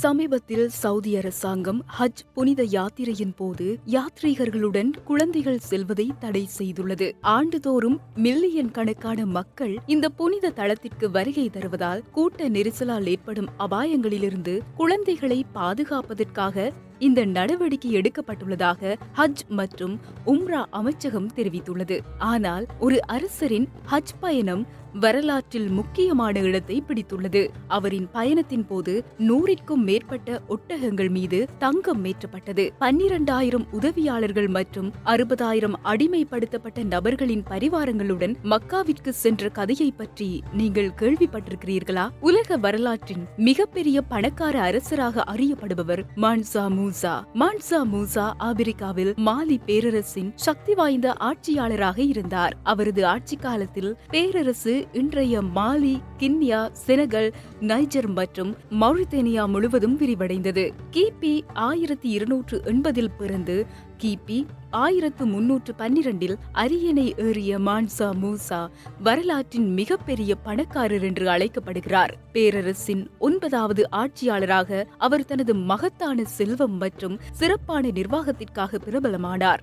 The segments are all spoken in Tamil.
சமீபத்தில் சவுதி அரசாங்கம் ஹஜ் புனித யாத்திரையின் போது யாத்ரீகர்களுடன் குழந்தைகள் செல்வதை தடை செய்துள்ளது. ஆண்டுதோறும் மில்லியன் கணக்கான மக்கள் இந்த புனித தளத்திற்கு வருகை தருவதால் கூட்ட நெரிசலால் ஏற்படும் அபாயங்களிலிருந்து குழந்தைகளை பாதுகாப்பதற்காக இந்த நடவடிக்கை எடுக்கப்பட்டுள்ளதாக ஹஜ் மற்றும் உம்ரா அமைச்சகம் தெரிவித்துள்ளது. ஆனால் ஒரு அரசரின் ஹஜ் பயணம் வரலாற்றில் முக்கியமான இடத்தை பிடித்துள்ளது. அவரின் பயணத்தின் போது நூறிற்கும் மேற்பட்ட ஒட்டகங்கள் மீது தங்கம் ஏற்றப்பட்டது. பன்னிரண்டாயிரம் உதவியாளர்கள் மற்றும் அறுபதாயிரம் அடிமைப்படுத்தப்பட்ட நபர்களின் பரிவாரங்களுடன் மக்காவிற்கு சென்ற கதையை பற்றி நீங்கள் கேள்விப்பட்டிருக்கிறீர்களா? உலக வரலாற்றின் மிகப்பெரிய பணக்கார அரசராக அறியப்படுபவர் மான்சாமு மூசா. மான்சா மூசா ஆபிரிக்காவில் மாலி பேரரசின் சக்தி வாய்ந்த ஆட்சியாளராக இருந்தார். அவரது ஆட்சி காலத்தில் பேரரசு இன்றைய மாலி கின்யா செனகல் நைஜர் மற்றும் மௌரித்தேனியா முழுவதும் விரிவடைந்தது. கிபி ஆயிரத்தி இருநூற்று எண்பதில் பிறந்து கிபி ஆயிரத்து முன்னூற்று பன்னிரண்டில் அரியணை ஏறிய மான்சா மூசா வரலாற்றின் மிகப்பெரிய பணக்காரர் என்று அழைக்கப்படுகிறார். பேரரசின் ஒன்பதாவது ஆட்சியாளராக அவர் தனது மகத்தான செல்வம் மற்றும் சிறப்பான நிர்வாகத்திற்காக பிரபலமானார்.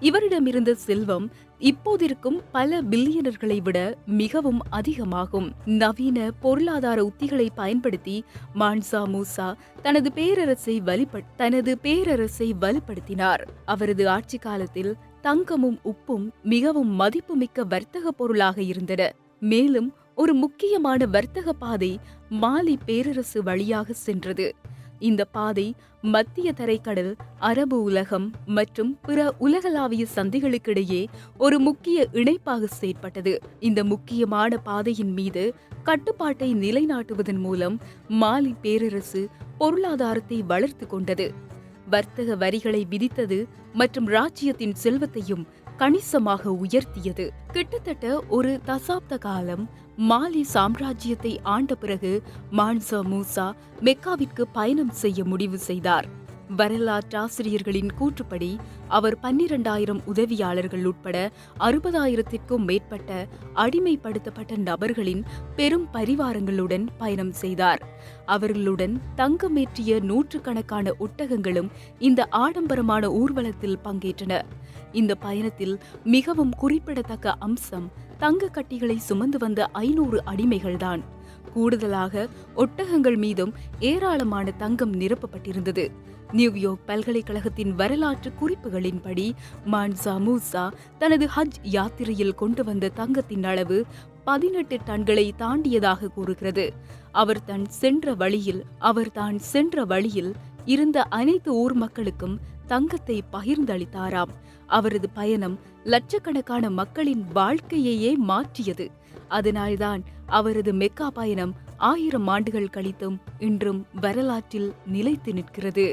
இவரிடமிருந்த செல்வம் இப்போதிருக்கும் பல பில்லியனர்களை விட மிகவும் அதிகமாகும். நவீன பொருளாதார உத்திகளை பயன்படுத்தி மான்சா மூசா தனது பேரரசை வலிப தனது பேரரசை வலுப்படுத்தினார். அவரது ஆட்சி காலத்தில் தங்கமும் உப்பும் மிகவும் மதிப்புமிக்க வர்த்தக பொருளாக இருந்தன. மேலும் ஒரு முக்கியமான வர்த்தக பாதை மாலி பேரரசு வழியாக சென்றது. இந்த பாதை மத்திய தரைக்கடல் அரபு உலகம் மற்றும் பிற உலகளாவிய சந்தைகளுக்கிடையே ஒரு முக்கிய இணைப்பாக செயற்பட்டது. இந்த முக்கியமான பாதையின் மீது கட்டுப்பாட்டை நிலைநாட்டுவதன் மூலம் மாலி பேரரசு பொருளாதாரத்தை வளர்த்து கொண்டது. வர்த்தக வரிகளை விதித்தது மற்றும் ராஜ்யத்தின் செல்வத்தையும் கணிசமாக உயர்த்தியது. கிட்டத்தட்ட ஒரு தசாப்த காலம் மாலி சாம்ராஜ்யத்தை ஆண்ட பிறகு மான்சா மூசா மெக்காவிற்கு பயணம் செய்ய முடிவு செய்தார். வரலாற்றாசிரியர்களின் கூற்றுப்படி அவர் பன்னிரண்டாயிரம் உதவியாளர்கள் உட்பட அறுபதாயிரத்திற்கும் மேற்பட்ட அடிமைப்படுத்தப்பட்ட நபர்களின் பெரும் பரிவாரங்களுடன் பயணம் செய்தார். அவர்களுடன் தங்கமேற்றிய நூற்றுக்கணக்கான ஒட்டகங்களும் இந்த ஆடம்பரமான ஊர்வலத்தில் பங்கேற்றன. இந்த பயணத்தில் மிகவும் குறிப்பிடத்தக்க அம்சம் தங்க கட்டிகளை சுமந்து வந்த ஐநூறு அடிமைகள்தான். கூடுதலாக ஒட்டகங்கள் மீதும் ஏராளமான தங்கம் நிரப்பப்பட்டிருந்தது. நியூயோர்க் பல்கலைக்கழகத்தின் வரலாற்று குறிப்புகளின்படி மான்சா மூசா தனது ஹஜ் யாத்திரையில் கொண்டு வந்த தங்கத்தின் அளவு பதினெட்டு டன்களை தாண்டியதாக கூறுகிறது. அவர் தன் சென்ற வழியில் அவர் தான் சென்ற வழியில் இருந்த அனைத்து ஊர் மக்களுக்கும் தங்கத்தை பகிர்ந்தளித்தாராம். அவரது பயணம் லட்சக்கணக்கான மக்களின் வாழ்க்கையையே மாற்றியது. அதனால்தான் அவரது மெக்கா பயணம் ஆயிரம் ஆண்டுகள் கழித்தும் இன்றும் வரலாற்றில் நிலைத்து நிற்கிறது.